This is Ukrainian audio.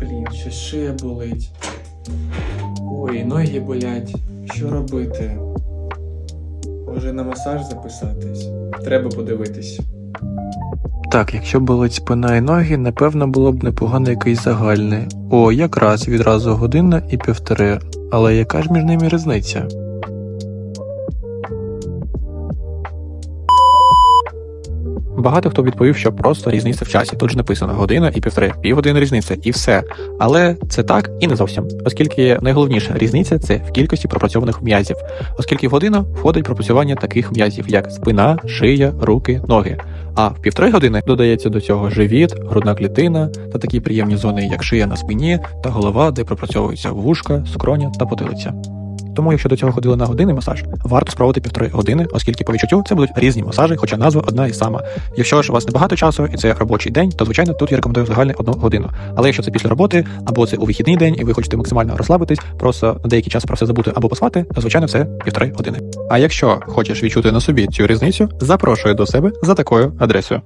Блін, щось шия болить. Ой, ноги болять. Що робити? Може на масаж записатись? Треба подивитись. Так, якщо болить спина і ноги, напевно було б непогано якийсь загальний. О, якраз відразу година і півтори. Але яка ж між ними різниця? Багато хто відповів, що просто різниця в часі. Тут ж написано година і півтори, півгодини різниця, і все. Але це так і не зовсім, оскільки найголовніша різниця це в кількості пропрацьованих м'язів, оскільки в годину входить пропрацювання таких м'язів, як спина, шия, руки, ноги. А в півтори години додається до цього живіт, грудна клітина та такі приємні зони, як шия на спині та голова, де пропрацьовуються вушка, скроня та потилиця. Тому, якщо до цього ходили на годинний масаж, варто спробувати півтори години, оскільки по відчуттю це будуть різні масажі, хоча назва одна і сама. Якщо ж у вас небагато часу і це робочий день, то звичайно тут я рекомендую загальний одну годину. Але якщо це після роботи, або це у вихідний день, і ви хочете максимально розслабитись, просто на деякий час про все забути або поспати, то звичайно це півтори години. А якщо хочеш відчути на собі цю різницю, запрошую до себе за такою адресою.